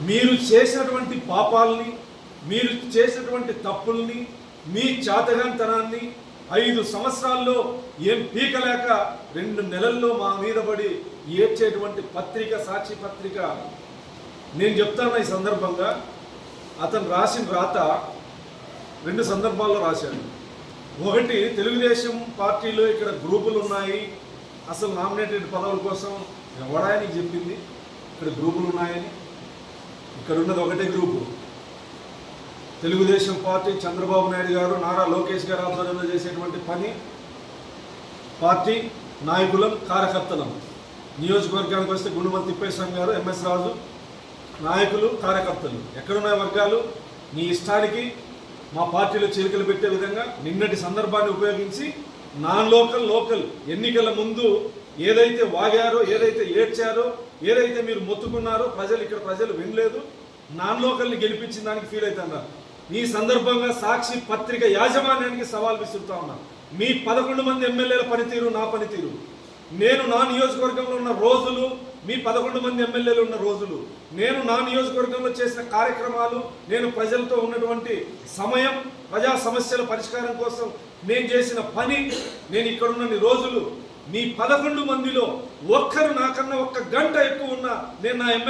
మీరు చేసినటువంటి పాపాలని మీరు చేసినటువంటి తప్పుల్ని మీ చాతగాంతనాన్ని ఐదు సంవత్సరాల్లో ఏం పీకలేక రెండు నెలల్లో మా మీద పడి ఏడ్చేటువంటి పత్రిక సాక్షి పత్రిక. నేను చెప్తాను ఈ సందర్భంగా. అతను రాసిన రాత రెండు సందర్భాల్లో రాశాడు. ఒకటి తెలుగుదేశం పార్టీలో ఇక్కడ గ్రూపులు ఉన్నాయి. అసలు నామినేటెడ్ పదవుల కోసం ఎవడాయని చెప్పింది? ఇక్కడ గ్రూపులు ఉన్నాయని. ఇక్కడ ఉన్నది ఒకటే గ్రూపు. తెలుగుదేశం పార్టీ చంద్రబాబు నాయుడు గారు నారా లోకేష్ గారు ఆధ్వర్యంలో చేసేటువంటి పని పార్టీ నాయకులం కార్యకర్తలం. నియోజకవర్గానికి వస్తే గుండుమల్ తిప్పేశ్వరం గారు ఎంఎస్ రాజు నాయకులు కార్యకర్తలు. ఎక్కడున్న వర్గాలు నీ ఇష్టానికి మా పార్టీలో చేరికలు పెట్టే విధంగా నిన్నటి సందర్భాన్ని ఉపయోగించి నాన్ లోకల్ లోకల్ ఎన్నికల ముందు ఏదైతే వాగారో ఏదైతే ఏడ్చారో ఏదైతే మీరు మొత్తుకున్నారో ప్రజలు ఇక్కడ ప్రజలు వినలేదు నాన్ లోకల్ని గెలిపించిన దానికి ఫీల్ అవుతున్నారు ఈ సందర్భంగా సాక్షి పత్రిక యాజమాన్యానికి సవాల్ విసురుతా ఉన్నా. మీ పదకొండు మంది ఎమ్మెల్యేల పనితీరు నా పనితీరు. నేను నా నియోజకవర్గంలో ఉన్న రోజులు మీ పదకొండు మంది ఎమ్మెల్యేలు ఉన్న రోజులు. నేను నా నియోజకవర్గంలో చేసిన కార్యక్రమాలు నేను ప్రజలతో ఉన్నటువంటి సమయం ప్రజా సమస్యల పరిష్కారం కోసం నేను చేసిన పని నేను ఇక్కడున్న రోజులు మీ పదకొండు మందిలో ఒక్కరు నాకన్నా ఒక్క గంట ఎక్కువ ఉన్నా నేను నా